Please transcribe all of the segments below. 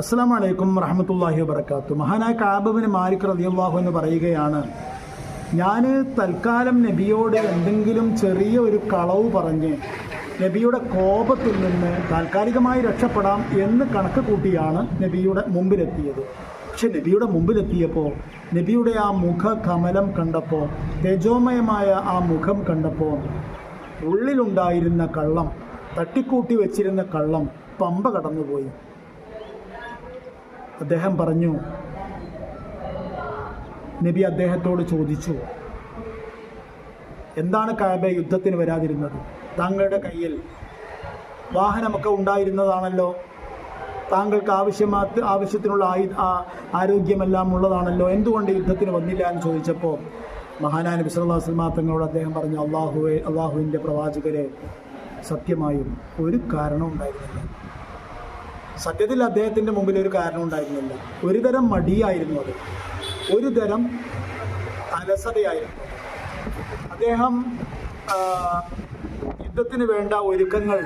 അസ്സാം വലൈക്കും വറഹമത്തല്ലാഹി വബർക്കാത്തു മഹാനായ കാബബിന് മാലിക് റതിയല്ലാഹു എന്ന് പറയുകയാണ് ഞാൻ തൽക്കാലം നബിയോട് എന്തെങ്കിലും ചെറിയ ഒരു കളവ് പറഞ്ഞ് നബിയുടെ കോപത്തിൽ നിന്ന് താൽക്കാലികമായി രക്ഷപ്പെടാം എന്ന് കണക്ക് കൂട്ടിയാണ് നബിയുടെ മുമ്പിലെത്തിയത്. പക്ഷെ നബിയുടെ മുമ്പിലെത്തിയപ്പോൾ നബിയുടെ ആ മുഖ കമലം കണ്ടപ്പോൾ തേജോമയമായ ആ മുഖം കണ്ടപ്പോൾ ഉള്ളിലുണ്ടായിരുന്ന കള്ളം തട്ടിക്കൂട്ടി വെച്ചിരുന്ന കള്ളം പമ്പ കടന്നുപോയി. അദ്ദേഹം പറഞ്ഞു നബി അദ്ദേഹത്തോട് ചോദിച്ചു എന്താണ് കാബ യുദ്ധത്തിന് വരാതിരുന്നത്? താങ്കളുടെ കയ്യിൽ വാഹനമൊക്കെ ഉണ്ടായിരുന്നതാണല്ലോ? താങ്കൾക്ക് ആവശ്യമാ ആവശ്യത്തിനുള്ള ആയു ആരോഗ്യമെല്ലാം ഉള്ളതാണല്ലോ? എന്തുകൊണ്ട് യുദ്ധത്തിന് വന്നില്ല? എന്ന് ചോദിച്ചപ്പോൾ മഹാനായ നബി അലൈഹി വസല്ലം തങ്ങളോട് അദ്ദേഹം പറഞ്ഞു അള്ളാഹുവെ അള്ളാഹുവിന്റെ പ്രവാചകരെ സത്യമായും ഒരു കാരണം ഉണ്ടായിരുന്നില്ല സത്യത്തിൽ അദ്ദേഹത്തിന്റെ മുമ്പിൽ ഒരു കാരണം ഉണ്ടായിരുന്നില്ല. ഒരു തരം മടിയായിരുന്നു അത്. ഒരു തരം അലസതയായിരുന്നു അദ്ദേഹം യുദ്ധത്തിന് വേണ്ട ഒരുക്കങ്ങൾ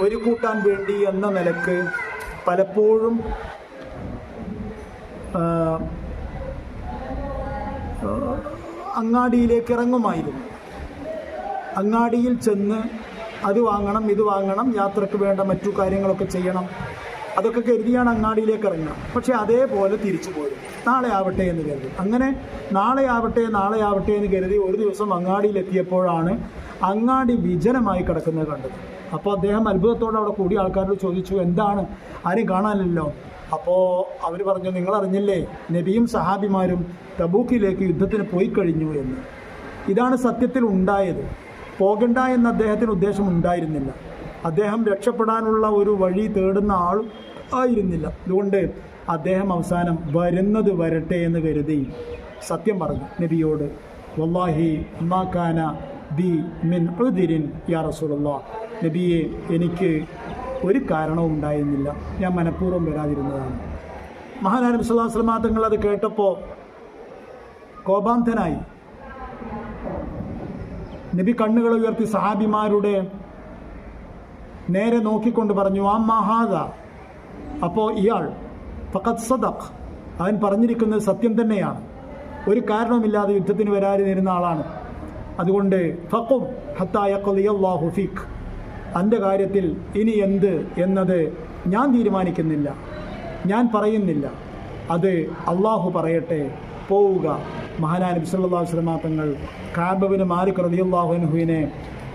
ഒരു കൂട്ടാൻ വേണ്ടി എന്ന നിലയ്ക്ക് പലപ്പോഴും അങ്ങാടിയിലേക്ക് ഇറങ്ങുമായിരുന്നു. അങ്ങാടിയിൽ ചെന്ന് അത് വാങ്ങണം ഇത് വാങ്ങണം യാത്രയ്ക്ക് വേണ്ട മറ്റു കാര്യങ്ങളൊക്കെ ചെയ്യണം. അതൊക്കെ കരുതിയാണ് അങ്ങാടിയിലേക്ക് ഇറങ്ങുക. പക്ഷെ അതേപോലെ തിരിച്ചു പോരും. നാളെ ആവട്ടെ എന്ന് കരുതി. അങ്ങനെ നാളെ ആവട്ടെ നാളെ ആവട്ടെ എന്ന് കരുതി ഒരു ദിവസം അങ്ങാടിയിലെത്തിയപ്പോഴാണ് അങ്ങാടി വിജനമായി കിടക്കുന്നത് കണ്ടത്. അപ്പോൾ അദ്ദേഹം അത്ഭുതത്തോടെ അവിടെ കൂടി ആൾക്കാരോട് ചോദിച്ചു എന്താണ്? ആരെയും കാണാനില്ലല്ലോ. അപ്പോൾ അവർ പറഞ്ഞു നിങ്ങൾ അറിഞ്ഞില്ലേ നബിയും സഹാബിമാരും തബൂക്കിലേക്ക് യുദ്ധത്തിന് പോയി കഴിഞ്ഞു എന്ന്. ഇതാണ് സത്യത്തിൽ ഉണ്ടായത്. പോകണ്ട എന്ന് അദ്ദേഹത്തിന് ഉദ്ദേശം ഉണ്ടായിരുന്നില്ല. അദ്ദേഹം രക്ഷപ്പെടാനുള്ള ഒരു വഴി തേടുന്ന ആൾ ആയിരുന്നില്ല. അതുകൊണ്ട് അദ്ദേഹം അവസാനം വരുന്നത് വരട്ടെ എന്ന് കരുതി സത്യം പറഞ്ഞു. നബിയോട് വല്ലാഹി മാക്കാന ബി മിൻ ഉദിരിൻ യാ റസൂലുള്ള. നബിയെ എനിക്ക് ഒരു കാരണവും ഉണ്ടായിരുന്നില്ല. ഞാൻ മനഃപൂർവം വരാതിരുന്നതാണ്. മഹാനായ നബി സല്ലല്ലാഹു അലൈഹി തങ്ങൾ അത് കേട്ടപ്പോൾ കോപാന്തനായി. നബി കണ്ണുകൾ ഉയർത്തി സഹാബിമാരുടെ നേരെ നോക്കിക്കൊണ്ട് പറഞ്ഞു ആ മഹാദ. അപ്പോൾ ഇയാൾ ഫഖത് സദഖ്. അവൻ പറഞ്ഞിരിക്കുന്നത് സത്യം തന്നെയാണ്. ഒരു കാരണവുമില്ലാതെ യുദ്ധത്തിന് വരാതിരുന്ന ആളാണ്. അതുകൊണ്ട് ഫഖും ഹത്തായല്ലാഹു ഫീഖ്. എന്റെ കാര്യത്തിൽ ഇനി എന്ത് എന്നത് ഞാൻ തീരുമാനിക്കുന്നില്ല. ഞാൻ പറയുന്നില്ല. അത് അള്ളാഹു പറയട്ടെ പോവുക. മഹാനായ വസല്ലം തങ്ങൾ കാബബിന് മാലിക് റളിയല്ലാഹു അൻഹുവിനെ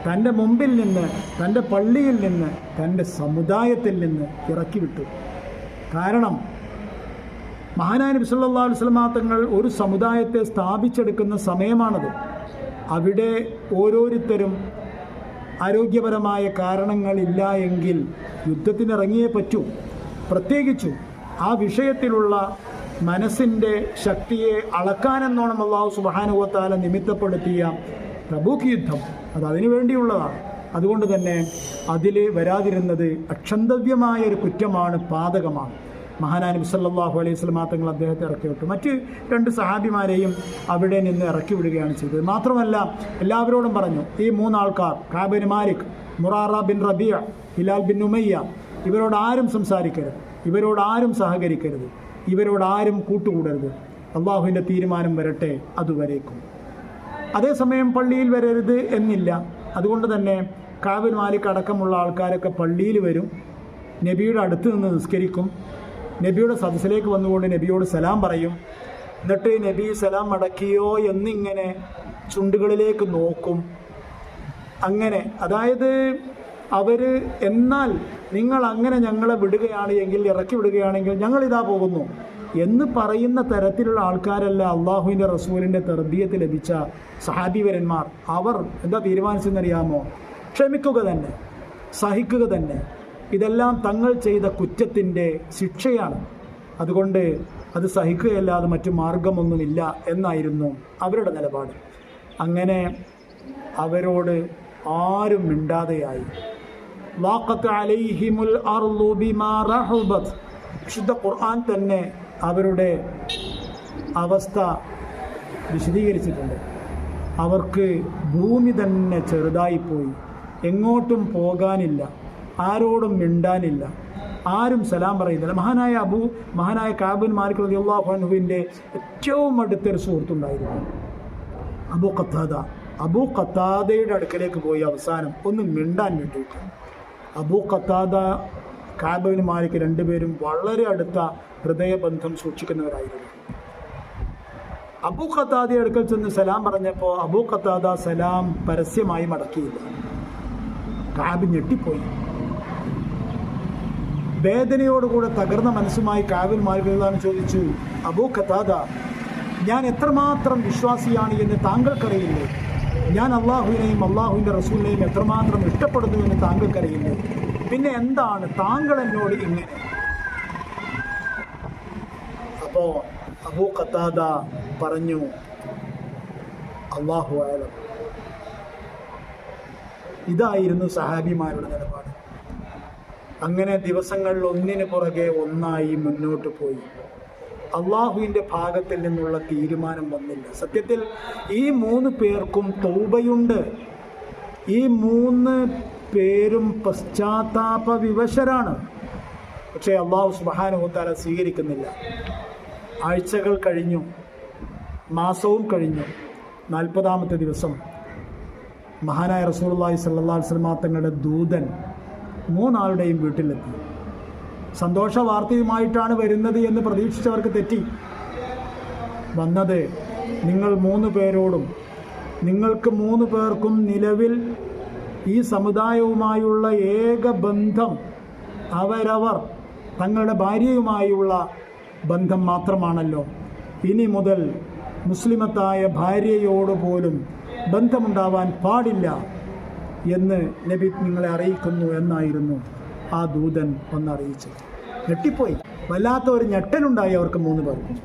തന്റെ മുമ്പിൽ നിന്ന് തന്റെ പള്ളിയിൽ നിന്ന് തന്റെ സമുദായത്തിൽ നിന്ന് ഇറക്കി വിട്ടു കാരണം മഹാനായ വസല്ലം തങ്ങൾ ഒരു സമുദായത്തെ സ്ഥാപിച്ചെടുക്കുന്ന സമയമാണത്. അവിടെ ഓരോരുത്തരും ആരോഗ്യപരമായ കാരണങ്ങളില്ല എങ്കിൽ യുദ്ധത്തിനിറങ്ങിയേ പറ്റൂ. പ്രത്യേകിച്ചും ആ വിഷയത്തിലുള്ള മനസ്സിന്റെ ശക്തിയെ അളക്കാനെന്നോണം അള്ളാഹു സുബാനുവത്താല നിമിത്തപ്പെടുത്തിയ തബൂക്ക് യുദ്ധം. അത് അതിനു വേണ്ടിയുള്ളതാണ്. അതുകൊണ്ട് തന്നെ അതിൽ വരാതിരുന്നത് അക്ഷന്തവ്യമായ ഒരു കുറ്റമാണ് പാതകമാണ്. മഹാനാ നബി സല്ലല്ലാഹു അലൈഹി വസല്ലം തങ്ങൾ അദ്ദേഹത്തെ ഇറക്കി വിട്ടു. മറ്റ് രണ്ട് സഹാബിമാരെയും അവിടെ നിന്ന് ഇറക്കി വിടുകയാണ് ചെയ്തത്. മാത്രമല്ല എല്ലാവരോടും പറഞ്ഞു ഈ മൂന്നാൾക്കാർ Kab bin Malik Murara bin Rabia Hilal bin Umayya ഇവരോട് ആരും സംസാരിക്കരുത്. ഇവരോട് ആരും സഹകരിക്കരുത്. ഇവരോട് ആരും കൂട്ടുകൂടരുത്. അള്ളാഹുവിന്റെ തീരുമാനം വരട്ടെ അതുവരേക്കും. അതേസമയം പള്ളിയിൽ വരരുത് എന്നില്ല. അതുകൊണ്ട് തന്നെ കാവൽ മാലിക് അടക്കമുള്ള ആൾക്കാരൊക്കെ പള്ളിയിൽ വരും. നബിയുടെ അടുത്ത് നിന്ന് നിസ്കരിക്കും. നബിയുടെ സദസ്സിലേക്ക് വന്നുകൊണ്ട് നബിയോട് സലാം പറയും. എന്നിട്ട് നബി സലാം മടക്കിയോ എന്നിങ്ങനെ ചുണ്ടുകളിലേക്ക് നോക്കും. അങ്ങനെ. അതായത് അവർ എന്നാൽ നിങ്ങൾ അങ്ങനെ ഞങ്ങളെ വിടുകയാണ് എങ്കിൽ ഇറക്കി വിടുകയാണെങ്കിൽ ഞങ്ങൾ ഇതാ പോകുന്നു. എന്ന് പറയുന്ന തരത്തിലുള്ള ആൾക്കാരല്ല അള്ളാഹുവിന്റെ റസൂലിന്റെ തെർബീയത്ത് ലഭിച്ച സഹാബിവരന്മാർ. അവർ എന്താ തീരുമാനിച്ചെന്നറിയാമോ? ക്ഷമിക്കുക തന്നെ സഹിക്കുക തന്നെ. ഇതെല്ലാം തങ്ങൾ ചെയ്ത കുറ്റത്തിന്റെ ശിക്ഷയാണ്. അതുകൊണ്ട് അത് സഹിക്കുകയല്ലാതെ മറ്റു മാർഗമൊന്നുമില്ല എന്നായിരുന്നു അവരുടെ നിലപാട്. അങ്ങനെ അവരോട് ആരും മിണ്ടാതെയായി. അലൈഹിമുൽ വിശുദ്ധ ഖുർആൻ തന്നെ അവരുടെ അവസ്ഥ വിശദീകരിച്ചിട്ടുണ്ട്. അവർക്ക് ഭൂമി തന്നെ ചെറുതായിപ്പോയി. എങ്ങോട്ടും പോകാനില്ല. ആരോടും മിണ്ടാനില്ല. ആരും സലാം പറയുന്നില്ല. മഹാനായ അബു മഹാനായ കാബിൻ മാലിക് റതി അള്ളാഹുവിന്റെ ഏറ്റവും അടുത്തൊരു സുഹൃത്തുണ്ടായിരുന്നു. അബു കത്താദ അബു കത്താദയുടെ അടുക്കലേക്ക് പോയി അവസാനം ഒന്ന് മിണ്ടാൻ വേണ്ടിയിട്ട് അബു ഖത്താദ കാബിന് മാലിക് രണ്ടുപേരും വളരെ അടുത്ത ഹൃദയബന്ധം സൂക്ഷിക്കുന്നവരായിരുന്നു. അബൂ ഖത്താദ അടുക്കൽ ചെന്ന് സലാം പറഞ്ഞപ്പോൾ അബൂ ഖത്താദ സലാം പരസ്യമായി മടക്കിയില്ല. കാബ് ഞെട്ടിപ്പോയി. വേദനയോടുകൂടെ തകർന്ന മനസ്സുമായി കാബിൽ മാലികളാണ് ചോദിച്ചു? അബൂ ഖത്താദ ഞാൻ എത്രമാത്രം വിശ്വാസിയാണ് എന്ന് താങ്കൾക്കറിയില്ലേ? ഞാൻ അള്ളാഹുവിനെയും അള്ളാഹുവിന്റെ റസൂലിനെയും എത്രമാത്രം ഇഷ്ടപ്പെടുന്നു എന്ന് താങ്കൾക്കറിയില്ലേ? പിന്നെ എന്താണ് താങ്കൾ എന്നോട് ഇങ്ങനെ? അപ്പോ അബൂ കത്താദ പറഞ്ഞു അള്ളാഹു ആലം ഇതായിരുന്നു സഹാബിമാരുടെ നിലപാട്. അങ്ങനെ ദിവസങ്ങളിൽ ഒന്നിന് പുറകെ ഒന്നായി മുന്നോട്ട് പോയി. അള്ളാഹുവിന്റെ ഭാഗത്തിൽ നിന്നുള്ള തീരുമാനം വന്നില്ല. സത്യത്തിൽ ഈ മൂന്ന് പേർക്കും തൗബയുണ്ട്. ഈ മൂന്ന് പേരും പശ്ചാത്താപ വിവശരാണ്. പക്ഷേ അള്ളാഹു സുബാനുഹത്താല സ്വീകരിക്കുന്നില്ല. ആഴ്ചകൾ കഴിഞ്ഞു. മാസവും കഴിഞ്ഞു. നാൽപ്പതാമത്തെ ദിവസം മഹാനായ റസൂൽ അള്ളാഹി സല്ലാ വസ്ലമാ തങ്ങളുടെ ദൂതൻ മൂന്നാളുടെയും വീട്ടിലെത്തി. സന്തോഷ വാർത്തയുമായിട്ടാണ് വരുന്നത് എന്ന് പ്രതീക്ഷിച്ചവർക്ക് തെറ്റി. വന്നത് നിങ്ങൾ മൂന്ന് പേരോടും നിങ്ങൾക്ക് മൂന്ന് പേർക്കും നിലവിൽ ഈ സമുദായവുമായുള്ള ഏക ബന്ധം അവരവർ തങ്ങളുടെ ഭാര്യയുമായുള്ള ബന്ധം മാത്രമാണല്ലോ. ഇനി മുതൽ മുസ്ലിമത്തായ ഭാര്യയോട് പോലും ബന്ധമുണ്ടാവാൻ പാടില്ല എന്ന് നബി നിങ്ങളെ അറിയിക്കുന്നു എന്നായിരുന്നു. ആ ദൂതൻ ഒന്നറിയിച്ചത് ഞെട്ടിപ്പോയി. വല്ലാത്ത ഒരു ഞെട്ടലുണ്ടായി അവർക്ക് മൂന്ന് പേർക്കും.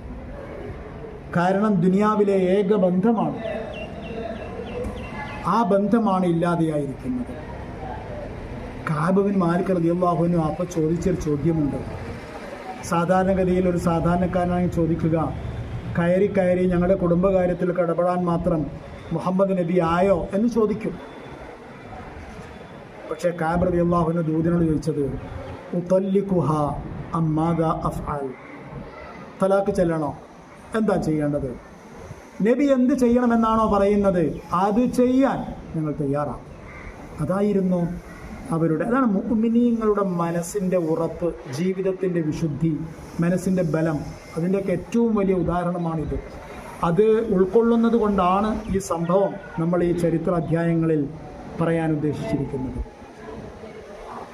കാരണം ദുനിയാവിലെ ഏക ബന്ധമാണ്. ആ ബന്ധമാണ് ഇല്ലാതെയായിരിക്കുന്നത്. കാബുവിൻ മാലിക് റതിയാഹുവിനും അപ്പം ചോദിച്ചൊരു ചോദ്യമുണ്ട്. സാധാരണഗതിയിൽ ഒരു സാധാരണക്കാരനായി ചോദിക്കുക കയറി കയറി ഞങ്ങളുടെ കുടുംബകാര്യത്തിൽ ഇടപെടാൻ മാത്രം മുഹമ്മദ് നബി ആയോ? എന്ന് ചോദിക്കും. പക്ഷേ കാബ് അള്ളാഹുവിന്റെ ദൂതനോട് ചോദിച്ചത് ഉത്തല്ലിഖുഹ അമ്മാദ അഫ്ആൽ. തലാക്ക് ചെല്ലണോ? എന്താ ചെയ്യേണ്ടത്? നബി എന്ത് ചെയ്യണമെന്നാണോ പറയുന്നത് അത് ചെയ്യാൻ നിങ്ങൾ തയ്യാറാണ്. അതായിരുന്നു അവരുടെ അതാണ് മുഅ്മിനീങ്ങളുടെ മനസ്സിന്റെ ഉറപ്പ് ജീവിതത്തിന്റെ വിശുദ്ധി മനസ്സിന്റെ ബലം. അതിന്റെയൊക്കെ ഏറ്റവും വലിയ ഉദാഹരണമാണിത്. അത് ഉൾക്കൊള്ളുന്നത് കൊണ്ടാണ് ഈ സംഭവം നമ്മൾ ഈ ചരിത്ര അധ്യായങ്ങളിൽ പറയാൻ ഉദ്ദേശിച്ചിരിക്കുന്നത്.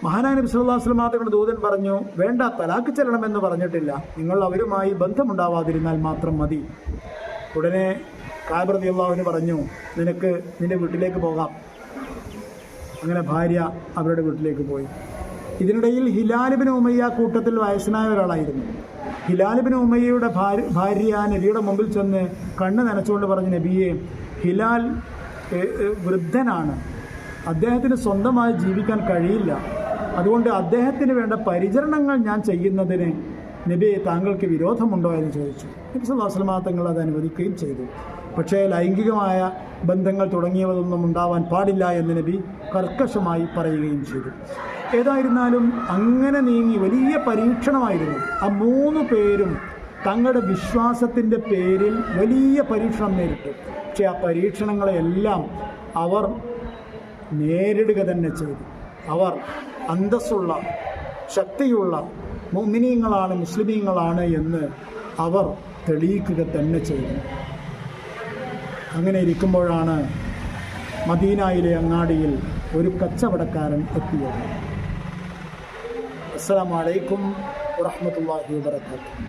മഹാനായ നബി സല്ലല്ലാഹു അലൈഹി വസല്ലം തങ്ങളുടെ ദൂതൻ പറഞ്ഞു വേണ്ട തലാക്ക് ചെല്ലണമെന്ന് പറഞ്ഞിട്ടില്ല. നിങ്ങൾ അവരുമായി ബന്ധമുണ്ടാവാതിരുന്നാൽ മാത്രം മതി. ഉടനെ കാബർദി അള്ളാഹുവിന് പറഞ്ഞു നിനക്ക് നിന്റെ വീട്ടിലേക്ക് പോകാം. അങ്ങനെ ഭാര്യ അവരുടെ വീട്ടിലേക്ക് പോയി. ഇതിനിടയിൽ ഹിലാലിബിന് ഉമയ്യ കൂട്ടത്തിൽ വയസ്സനായ ഒരാളായിരുന്നു. ഹിലാലിബിന് ഉമയ്യയുടെ ഭാര്യ ഭാര്യ നബിയുടെ മുമ്പിൽ ചെന്ന് കണ്ണ് നനച്ചുകൊണ്ട് പറഞ്ഞു നബിയെ ഹിലാൽ വൃദ്ധനാണ്. അദ്ദേഹത്തിന് സ്വന്തമായി ജീവിക്കാൻ കഴിയില്ല. അതുകൊണ്ട് അദ്ദേഹത്തിന് വേണ്ട പരിചരണങ്ങൾ ഞാൻ ചെയ്യുന്നതിന് നബി താങ്കൾക്ക് വിരോധമുണ്ടോ എന്ന് ചോദിച്ചു. നബി തങ്ങൾ അത് അനുവദിക്കുകയും ചെയ്തു. പക്ഷേ ലൈംഗികമായ ബന്ധങ്ങൾ തുടങ്ങിയവതൊന്നും ഉണ്ടാവാൻ പാടില്ല എന്ന് നബി കർക്കശമായി പറയുകയും ചെയ്തു. ഏതായിരുന്നാലും അങ്ങനെ നീങ്ങി വലിയ പരീക്ഷണമായിരുന്നു. ആ മൂന്ന് പേരും തങ്ങളുടെ വിശ്വാസത്തിന്റെ പേരിൽ വലിയ പരീക്ഷണം നേരിട്ടു. പക്ഷേ ആ പരീക്ഷണങ്ങളെല്ലാം അവർ നേരിടുക തന്നെ ചെയ്തു. അവർ അന്തസ്സുള്ള ശക്തിയുള്ള മോമിനിയങ്ങളാണ് മുസ്ലിമീങ്ങളാണ് എന്ന് അവർ തെളിയിക്കുക തന്നെ ചെയ്തു അങ്ങനെ ഇരിക്കുമ്പോഴാണ് മദീനായിലെ അങ്ങാടിയിൽ ഒരു കച്ചവടക്കാരൻ എത്തിയത്. അസ്സാം വലൈക്കും വറഹമത്തല്ലാഹി വാബർക്കാത്തു